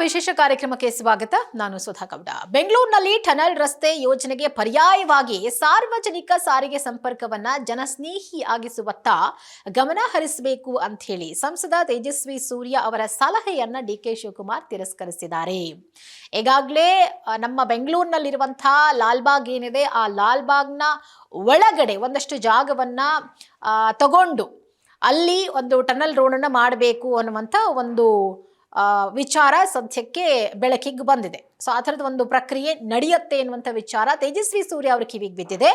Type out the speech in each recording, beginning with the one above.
ವಿಶೇಷ ಕಾರ್ಯಕ್ರಮಕ್ಕೆ ಸ್ವಾಗತ. ನಾನು ಸುಧಾ ಗೌಡ. ಬೆಂಗಳೂರಿನಲ್ಲಿ ಟನಲ್ ರಸ್ತೆ ಯೋಜನೆಗೆ ಪರ್ಯಾಯವಾಗಿ ಸಾರ್ವಜನಿಕ ಸಾರಿಗೆ ಸಂಪರ್ಕವನ್ನ ಜನಸ್ನೇಹಿ ಆಗಿಸುವತ್ತ ಗಮನ ಹರಿಸಬೇಕು ಅಂತ ಹೇಳಿ ಸಂಸದ ತೇಜಸ್ವಿ ಸೂರ್ಯ ಅವರ ಸಲಹೆಯನ್ನ ಡಿ ಕೆ ಶಿವಕುಮಾರ್ ತಿರಸ್ಕರಿಸಿದ್ದಾರೆ. ಈಗಾಗಲೇ ನಮ್ಮ ಬೆಂಗಳೂರಿನಲ್ಲಿರುವಂತಹ ಲಾಲ್ಬಾಗ್ ಏನಿದೆ, ಆ ಲಾಲ್ಬಾಗ್ನ ಒಳಗಡೆ ಒಂದಷ್ಟು ಜಾಗವನ್ನ ತಗೊಂಡು ಅಲ್ಲಿ ಒಂದು ಟನಲ್ ರೋಡನ್ನು ಮಾಡಬೇಕು ಅನ್ನುವಂಥ ಒಂದು ವಿಚಾರ ಸದ್ಯಕ್ಕೆ ಬೆಳಕಿಗೆ ಬಂದಿದೆ. ಸೊ ಆ ಥರದ ಒಂದು ಪ್ರಕ್ರಿಯೆ ನಡೆಯುತ್ತೆ ಎನ್ನುವಂಥ ವಿಚಾರ ತೇಜಸ್ವಿ ಸೂರ್ಯ ಅವ್ರ ಕಿವಿಗೆ ಬಿದ್ದಿದೆ.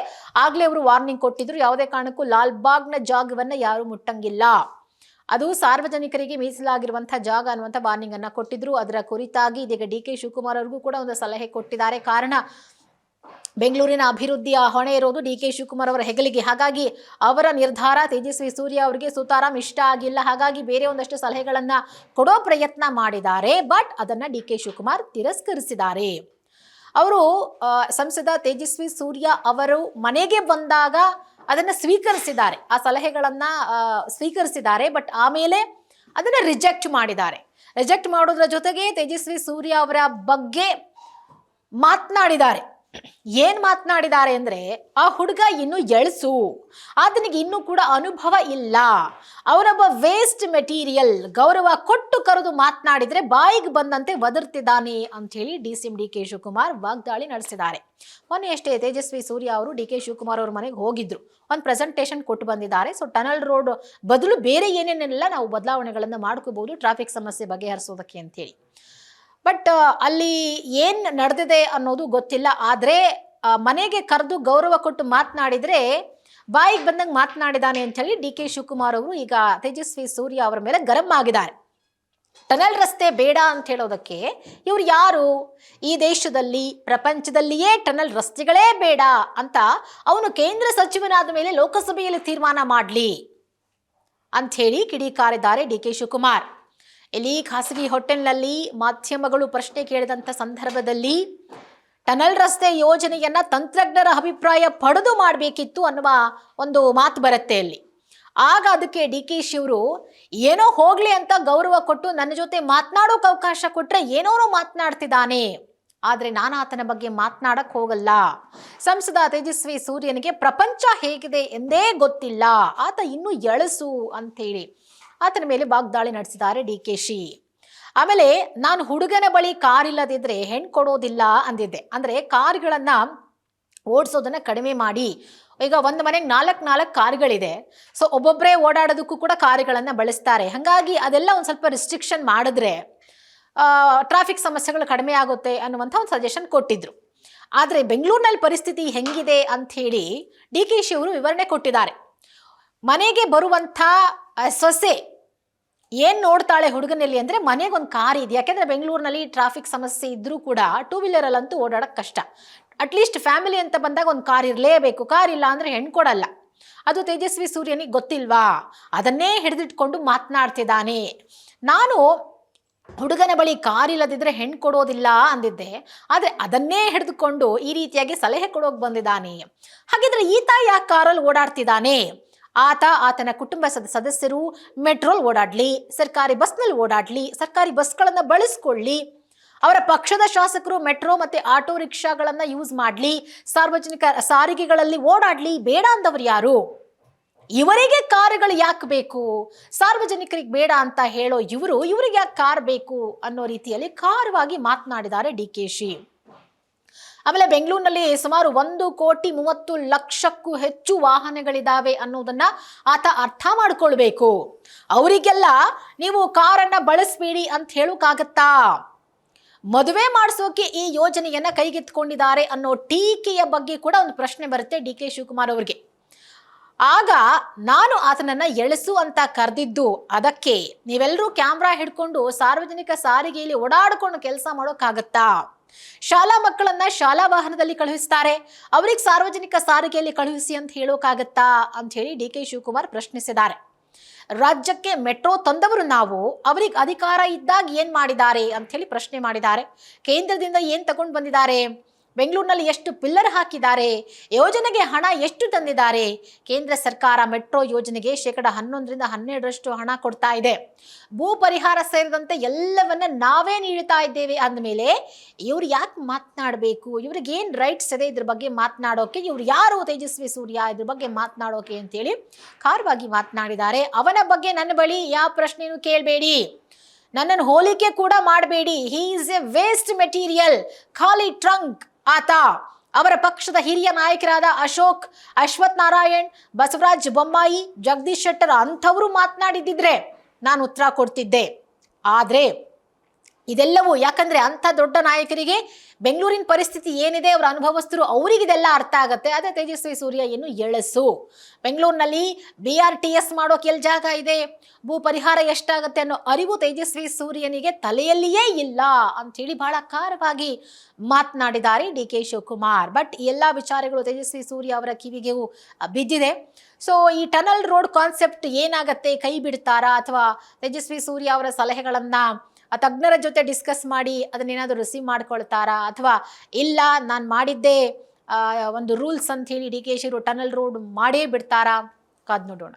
ಆಗಲೇ ಅವರು ವಾರ್ನಿಂಗ್ ಕೊಟ್ಟಿದ್ರು, ಯಾವುದೇ ಕಾರಣಕ್ಕೂ ಲಾಲ್ಬಾಗ್ನ ಜಾಗವನ್ನು ಯಾರು ಮುಟ್ಟಂಗಿಲ್ಲ. ಅದು ಸಾರ್ವಜನಿಕರಿಗೆ ಮೀಸಲಾಗಿರುವಂಥ ಜಾಗ ಅನ್ನುವಂಥ ವಾರ್ನಿಂಗ್ ಅನ್ನ ಕೊಟ್ಟಿದ್ರು. ಅದರ ಕುರಿತಾಗಿ ಇದೀಗ ಡಿ ಕೆ ಶಿವಕುಮಾರ್ ಅವ್ರಿಗೂ ಕೂಡ ಒಂದು ಸಲಹೆ ಕೊಟ್ಟಿದ್ದಾರೆ. ಕಾರಣ ಬೆಂಗಳೂರಿನ ಅಭಿವೃದ್ಧಿಯ ಹೊಣೆ ಇರೋದು ಡಿ ಕೆ ಶಿವಕುಮಾರ್ ಅವರ ಹೆಗಲಿಗೆ. ಹಾಗಾಗಿ ಅವರ ನಿರ್ಧಾರ ತೇಜಸ್ವಿ ಸೂರ್ಯ ಅವರಿಗೆ ಸುತಾರಾಮ್ ಇಷ್ಟ ಆಗಿಲ್ಲ. ಹಾಗಾಗಿ ಬೇರೆ ಒಂದಷ್ಟು ಸಲಹೆಗಳನ್ನ ಕೊಡೋ ಪ್ರಯತ್ನ ಮಾಡಿದ್ದಾರೆ. ಬಟ್ ಅದನ್ನ ಡಿ ಕೆ ಶಿವಕುಮಾರ್ ತಿರಸ್ಕರಿಸಿದ್ದಾರೆ. ಅವರು ಸಂಸದ ತೇಜಸ್ವಿ ಸೂರ್ಯ ಅವರು ಮನೆಗೆ ಬಂದಾಗ ಅದನ್ನ ಸ್ವೀಕರಿಸಿದ್ದಾರೆ. ಆ ಸಲಹೆಗಳನ್ನು ಸ್ವೀಕರಿಸಿದ್ದಾರೆ. ಬಟ್ ಆಮೇಲೆ ಅದನ್ನ ರಿಜೆಕ್ಟ್ ಮಾಡಿದ್ದಾರೆ. ರಿಜೆಕ್ಟ್ ಮಾಡೋದ್ರ ಜೊತೆಗೆ ತೇಜಸ್ವಿ ಸೂರ್ಯ ಅವರ ಬಗ್ಗೆ ಮಾತನಾಡಿದ್ದಾರೆ. ಏನ್ ಮಾತನಾಡಿದ್ದಾರೆ ಅಂದ್ರೆ, ಆ ಹುಡುಗ ಇನ್ನು ಎಳಸು, ಆತನಿಗೆ ಇನ್ನೂ ಕೂಡ ಅನುಭವ ಇಲ್ಲ. ಅವನೊಬ್ಬ ವೇಸ್ಟ್ ಮೆಟೀರಿಯಲ್ ಗೌರವ ಕೊಟ್ಟು ಕರೆದು ಮಾತನಾಡಿದರೆ ಬಾಯಿಗೆ ಬಂದಂತೆ ವದರ್ತಿದ್ದಾನೆ ಅಂತ ಹೇಳಿ D C M D K Shivakumar ವಾಗ್ದಾಳಿ ನಡೆಸಿದ್ದಾರೆ. ಮೊನ್ನೆ ಅಷ್ಟೇ ತೇಜಸ್ವಿ ಸೂರ್ಯ ಅವರು ಡಿ ಕೆ ಶಿವಕುಮಾರ್ ಅವ್ರ ಮನೆಗೆ ಹೋಗಿದ್ರು. ಒಂದು ಪ್ರೆಸೆಂಟೇಷನ್ ಕೊಟ್ಟು ಬಂದಿದ್ದಾರೆ. ಸೊ ಟನಲ್ ರೋಡ್ ಬದಲು ಬೇರೆ ಏನೇನೆಲ್ಲ ನಾವು ಬದಲಾವಣೆಗಳನ್ನು ಮಾಡ್ಕೋಬಹುದು ಟ್ರಾಫಿಕ್ ಸಮಸ್ಯೆ ಬಗೆಹರಿಸೋದಕ್ಕೆ ಅಂತೇಳಿ ಬಟ್ ಅಲ್ಲಿ ಏನು ನಡೆದಿದೆ ಅನ್ನೋದು ಗೊತ್ತಿಲ್ಲ. ಆದ್ರೆ ಮನೆಗೆ ಕರೆದು ಗೌರವ ಕೊಟ್ಟು ಮಾತನಾಡಿದ್ರೆ, ಬಾಯಿಗೆ ಬಂದಂಗೆ ಮಾತನಾಡಿದಾನೆ ಅಂತ ಹೇಳಿ ಡಿ ಕೆ ಶಿವಕುಮಾರ್ ಅವರು ಈಗ ತೇಜಸ್ವಿ ಸೂರ್ಯ ಅವರ ಮೇಲೆ ಗರಂ ಆಗಿದ್ದಾರೆ. ಟನಲ್ ರಸ್ತೆ ಬೇಡ ಅಂತ ಹೇಳೋದಕ್ಕೆ ಇವರು ಯಾರು? ಈ ದೇಶದಲ್ಲಿ, ಪ್ರಪಂಚದಲ್ಲಿಯೇ ಟನಲ್ ರಸ್ತೆಗಳೇ ಬೇಡ ಅಂತ ಅವನು ಕೇಂದ್ರ ಸಚಿವನಾದ ಮೇಲೆ ಲೋಕಸಭೆಯಲ್ಲಿ ತೀರ್ಮಾನ ಮಾಡಲಿ, ಅಂಥೇಳಿ ಕಿಡಿಕಾರಿದ್ದಾರೆ ಡಿ ಕೆ ಶಿವಕುಮಾರ್. ಇಲ್ಲಿ ಖಾಸಗಿ ಹೋಟೆಲ್ನಲ್ಲಿ ಮಾಧ್ಯಮಗಳು ಪ್ರಶ್ನೆ ಕೇಳಿದಂಥ ಸಂದರ್ಭದಲ್ಲಿ ಟನಲ್ ರಸ್ತೆ ಯೋಜನೆಯನ್ನು ತಂತ್ರಜ್ಞರ ಅಭಿಪ್ರಾಯ ಪಡೆದು ಮಾಡಬೇಕಿತ್ತು ಅನ್ನುವ ಒಂದು ಮಾತು ಬರುತ್ತೆ ಅಲ್ಲಿ ಆಗ ಅದಕ್ಕೆ ಡಿ ಕೆ ಶಿವರು, ಏನೋ ಹೋಗ್ಲಿ ಅಂತ ಗೌರವ ಕೊಟ್ಟು ನನ್ನ ಜೊತೆ ಮಾತನಾಡೋಕೆ ಅವಕಾಶ ಕೊಟ್ಟರೆ ಏನೋನೋ ಮಾತನಾಡ್ತಿದ್ದಾನೆ. ಆದರೆ ನಾನು ಆತನ ಬಗ್ಗೆ ಮಾತನಾಡಕ್ಕೆ ಹೋಗಲ್ಲ. ಸಂಸದ ತೇಜಸ್ವಿ ಸೂರ್ಯನಿಗೆ ಪ್ರಪಂಚ ಹೇಗಿದೆ ಎಂದೇ ಗೊತ್ತಿಲ್ಲ. ಆತ ಇನ್ನೂ ಎಳಸು ಅಂತೇಳಿ ಆತನ ಮೇಲೆ ವಾಗ್ದಾಳಿ ನಡೆಸಿದ್ದಾರೆ ಡಿ ಕೆ ಶಿ. ಆಮೇಲೆ ನಾನು ಹುಡುಗನ ಬಳಿ ಕಾರ್ ಇಲ್ಲದಿದ್ರೆ ಹೆಣ್ ಕೊಡೋದಿಲ್ಲ ಅಂದಿದ್ದೆ. ಅಂದ್ರೆ ಕಾರ್ಗಳನ್ನು ಓಡಿಸೋದನ್ನ ಕಡಿಮೆ ಮಾಡಿ. ಈಗ ಒಂದು ಮನೆಗೆ ನಾಲ್ಕು ನಾಲ್ಕು ಕಾರ್ಗಳಿದೆ. ಸೊ ಒಬ್ಬೊಬ್ಬರೇ ಓಡಾಡೋದಕ್ಕೂ ಕೂಡ ಕಾರ್ಗಳನ್ನು ಬಳಸ್ತಾರೆ. ಹಾಗಾಗಿ ಅದೆಲ್ಲ ಒಂದು ಸ್ವಲ್ಪ ರಿಸ್ಟ್ರಿಕ್ಷನ್ ಮಾಡಿದ್ರೆ ಟ್ರಾಫಿಕ್ ಸಮಸ್ಯೆಗಳು ಕಡಿಮೆ ಆಗುತ್ತೆ ಅನ್ನುವಂಥ ಒಂದು ಸಜೆಷನ್ ಕೊಟ್ಟಿದ್ರು. ಆದರೆ ಬೆಂಗಳೂರಿನಲ್ಲಿ ಪರಿಸ್ಥಿತಿ ಹೆಂಗಿದೆ ಅಂಥೇಳಿ ಡಿ ಕೆ ಶಿ ಅವರು ವಿವರಣೆ ಕೊಟ್ಟಿದ್ದಾರೆ. ಮನೆಗೆ ಬರುವಂಥ ಸೊಸೆ, ಏನು ನೋಡ್ತಾಳೆ ಹುಡುಗನಲ್ಲಿ ಅಂದ್ರೆ ಮನೆಗೆ ಒಂದು ಕಾರ್ ಇದೆ. ಯಾಕೆಂದ್ರೆ ಬೆಂಗಳೂರಿನಲ್ಲಿ ಟ್ರಾಫಿಕ್ ಸಮಸ್ಯೆ ಇದ್ದರೂ ಕೂಡ ಟೂ ವೀಲರಲ್ಲಂತೂ ಓಡಾಡೋಕ್ಕೆ ಕಷ್ಟ. ಅಟ್ಲೀಸ್ಟ್ ಫ್ಯಾಮಿಲಿ ಅಂತ ಬಂದಾಗ ಒಂದು ಕಾರ್ ಇರಲೇಬೇಕು. ಕಾರ್ ಇಲ್ಲ ಅಂದ್ರೆ ಹೆಣ್ಣು ಕೊಡಲ್ಲ. ಅದು ತೇಜಸ್ವಿ ಸೂರ್ಯನಿಗೆ ಗೊತ್ತಿಲ್ವಾ? ಅದನ್ನೇ ಹಿಡಿದಿಟ್ಕೊಂಡು ಮಾತನಾಡ್ತಿದ್ದಾನೆ. ನಾನು ಹುಡುಗನ ಬಳಿ ಕಾರ್ ಇಲ್ಲದಿದ್ದರೆ ಹೆಣ್ಣು ಕೊಡೋದಿಲ್ಲ ಅಂದಿದ್ದೆ. ಆದರೆ ಅದನ್ನೇ ಹಿಡಿದುಕೊಂಡು ಈ ರೀತಿಯಾಗಿ ಸಲಹೆ ಕೊಡೋಕೆ ಬಂದಿದ್ದಾನೆ. ಹಾಗಿದ್ರೆ ಈತ ಯಾಕೆ ಕಾರಲ್ಲಿ ಓಡಾಡ್ತಿದ್ದಾನೆ? ಆತ, ಆತನ ಕುಟುಂಬ ಸದ, ಸದಸ್ಯರು ಮೆಟ್ರೋಲ್ ಓಡಾಡ್ಲಿ, ಸರ್ಕಾರಿ ಬಸ್ನಲ್ಲಿ ಓಡಾಡ್ಲಿ, ಸರ್ಕಾರಿ ಬಸ್ಗಳನ್ನು ಬಳಸ್ಕೊಳ್ಳಿ. ಅವರ ಪಕ್ಷದ ಶಾಸಕರು ಮೆಟ್ರೋ ಮತ್ತೆ ಆಟೋ ರಿಕ್ಷಾಗಳನ್ನ ಯೂಸ್ ಮಾಡ್ಲಿ, ಸಾರ್ವಜನಿಕ ಸಾರಿಗೆಗಳಲ್ಲಿ ಓಡಾಡ್ಲಿ, ಬೇಡ ಅಂದವರು ಯಾರು? ಇವರಿಗೆ ಕಾರುಗಳು ಯಾಕೆ ಬೇಕು? ಸಾರ್ವಜನಿಕರಿಗೆ ಬೇಡ ಅಂತ ಹೇಳೋ ಇವರು, ಇವರಿಗೆ ಯಾಕೆ ಕಾರ್ ಬೇಕು ಅನ್ನೋ ರೀತಿಯಲ್ಲಿ ಖಾರವಾಗಿ ಮಾತನಾಡಿದ್ದಾರೆ ಡಿ ಕೆ ಶಿ. ಆಮೇಲೆ ಬೆಂಗಳೂರಿನಲ್ಲಿ ಸುಮಾರು ಒಂದು ಕೋಟಿ ಮೂವತ್ತು ಲಕ್ಷಕ್ಕೂ ಹೆಚ್ಚು ವಾಹನಗಳಿದ್ದಾವೆ ಅನ್ನೋದನ್ನ ಆತ ಅರ್ಥ ಮಾಡ್ಕೊಳ್ಬೇಕು. ಅವರಿಗೆಲ್ಲ ನೀವು ಕಾರನ್ನ ಬಳಸಬೇಡಿ ಅಂತ ಹೇಳೋಕ್ಕಾಗತ್ತಾ ಮದುವೆ ಮಾಡಿಸೋಕೆ ಈ ಯೋಜನೆಯನ್ನ ಕೈಗೆತ್ತಿಕೊಂಡಿದ್ದಾರೆ ಅನ್ನೋ ಟೀಕೆಯ ಬಗ್ಗೆ ಕೂಡ ಒಂದು ಪ್ರಶ್ನೆ ಬರುತ್ತೆ ಡಿ ಕೆ ಶಿವಕುಮಾರ್ ಅವರಿಗೆ. ಆಗ ನಾನು ಆತನನ್ನ ಎಳಸು ಅಂತ ಕರೆದಿದ್ದು ಅದಕ್ಕೆ ನೀವೆಲ್ಲರೂ ಕ್ಯಾಮ್ರಾ ಹಿಡ್ಕೊಂಡು ಸಾರ್ವಜನಿಕ ಸಾರಿಗೆಯಲ್ಲಿ ಓಡಾಡ್ಕೊಂಡು ಕೆಲಸ ಮಾಡೋಕ್ಕಾಗತ್ತಾ? ಶಾಲಾ ಮಕ್ಕಳನ್ನ ಶಾಲಾ ವಾಹನದಲ್ಲಿ ಕಳುಹಿಸ್ತಾರೆ. ಅವ್ರಿಗೆ ಸಾರ್ವಜನಿಕ ಸಾರಿಗೆಯಲ್ಲಿ ಕಳುಹಿಸಿ ಅಂತ ಹೇಳೋಕ್ಕಾಗತ್ತಾ? ಅಂತ ಹೇಳಿ ಡಿ ಕೆ ಶಿವಕುಮಾರ್ ಪ್ರಶ್ನಿಸಿದ್ದಾರೆ. ರಾಜ್ಯಕ್ಕೆ ಮೆಟ್ರೋ ತಂದವರು ನಾವು, ಅವ್ರಿಗೆ ಅಧಿಕಾರ ಇದ್ದಾಗ ಏನ್ ಮಾಡಿದ್ದಾರೆ? ಅಂತ ಹೇಳಿ ಪ್ರಶ್ನೆ ಮಾಡಿದ್ದಾರೆ. ಕೇಂದ್ರದಿಂದ ಏನ್ ತಗೊಂಡು ಬಂದಿದ್ದಾರೆ? ಬೆಂಗಳೂರಿನಲ್ಲಿ ಎಷ್ಟು ಪಿಲ್ಲರ್ ಹಾಕಿದ್ದಾರೆ? ಯೋಜನೆಗೆ ಹಣ ಎಷ್ಟು ತಂದಿದ್ದಾರೆ? ಕೇಂದ್ರ ಸರ್ಕಾರ ಮೆಟ್ರೋ ಯೋಜನೆಗೆ ಶೇಕಡ ಹನ್ನೊಂದರಿಂದ ಹನ್ನೆರಡರಷ್ಟು ಹಣ ಕೊಡ್ತಾ ಇದೆ. ಭೂ ಪರಿಹಾರ ಸೇರಿದಂತೆ ಎಲ್ಲವನ್ನ ನಾವೇ ನೀಡುತ್ತಾ ಇದ್ದೇವೆ ಅಂದಮೇಲೆ ಇವ್ರು ಯಾಕೆ ಮಾತನಾಡಬೇಕು? ಇವ್ರಿಗೆ ಏನು ರೈಟ್ಸ್ ಇದೆ ಇದ್ರ ಬಗ್ಗೆ ಮಾತನಾಡೋಕೆ? ಇವ್ರು ಯಾರು ತೇಜಸ್ವಿ ಸೂರ್ಯ ಇದ್ರ ಬಗ್ಗೆ ಮಾತನಾಡೋಕೆ ಅಂತೇಳಿ ಖಾರವಾಗಿ ಮಾತನಾಡಿದ್ದಾರೆ. ಅವನ ಬಗ್ಗೆ ನನ್ನ ಬಳಿ ಯಾವ ಪ್ರಶ್ನೆಯೂ ಕೇಳಬೇಡಿ. ನನ್ನನ್ನು ಹೋಲಿಕೆ ಕೂಡ ಮಾಡಬೇಡಿ. He is a waste material ಖಾಲಿ ಟ್ರಂಕ್ ಆತ ಅವರ ಪಕ್ಷದ ಹಿರಿಯ ನಾಯಕರಾದ ಅಶೋಕ್ ಅಶ್ವಥ್ ನಾರಾಯಣ್ ಬಸವರಾಜ್ ಬೊಮ್ಮಾಯಿ, ಜಗದೀಶ್ ಶೆಟ್ಟರ್ ಅಂಥವರು ಮಾತನಾಡಿದ್ದಿದ್ರೆ ನಾನು ಉತ್ತರ ಕೊಡ್ತಿದ್ದೆ. ಆದರೆ ಇದೆಲ್ಲವೂ ಯಾಕಂದ್ರೆ ಅಂಥ ದೊಡ್ಡ ನಾಯಕರಿಗೆ ಬೆಂಗಳೂರಿನ ಪರಿಸ್ಥಿತಿ ಏನಿದೆ ಅವರ ಅನುಭವಸ್ಥರು ಅವರಿಗೆ ಇದೆಲ್ಲ ಅರ್ಥ ಆಗುತ್ತೆ. ಅದೇ ತೇಜಸ್ವಿ ಸೂರ್ಯ ಏನು ಎಳಸು. ಬೆಂಗಳೂರಿನಲ್ಲಿ ಬಿ ಆರ್ ಟಿ ಎಸ್ ಮಾಡೋಕೆ ಎಲ್ಲಿ ಜಾಗ ಇದೆ? ಭೂ ಪರಿಹಾರ ಎಷ್ಟಾಗುತ್ತೆ ಅನ್ನೋ ಅರಿವು ತೇಜಸ್ವಿ ಸೂರ್ಯನಿಗೆ ತಲೆಯಲ್ಲಿಯೇ ಇಲ್ಲ ಅಂಥೇಳಿ ಬಹಳ ಖಾರವಾಗಿ ಮಾತನಾಡಿದ್ದಾರೆ ಡಿ ಕೆ ಶಿವಕುಮಾರ್. ಬಟ್ ಎಲ್ಲ ವಿಚಾರಗಳು ತೇಜಸ್ವಿ ಸೂರ್ಯ ಅವರ ಕಿವಿಗೆ ಬಿದ್ದಿದೆ. ಸೊ ಈ ಟನಲ್ ರೋಡ್ ಕಾನ್ಸೆಪ್ಟ್ ಏನಾಗತ್ತೆ? ಕೈ ಬಿಡ್ತಾರಾ? ಅಥವಾ ತೇಜಸ್ವಿ ಸೂರ್ಯ ಅವರ ಸಲಹೆಗಳನ್ನ ತಜ್ಞರ ಜೊತೆ ಡಿಸ್ಕಸ್ ಮಾಡಿ ಅದನ್ನೇನಾದರೂ ರಿಸೀವ್ ಮಾಡ್ಕೊಳ್ತಾರಾ? ಅಥವಾ ಇಲ್ಲ, ನಾನು ಮಾಡಿದ್ದೇ ಒಂದು ರೂಲ್ಸ್ ಅಂತ ಹೇಳಿ ಡಿ ಕೆ ಶಿರು ಟನಲ್ ರೋಡ್ ಮಾಡೇ ಬಿಡ್ತಾರಾ? ಕಾದ್ ನೋಡೋಣ.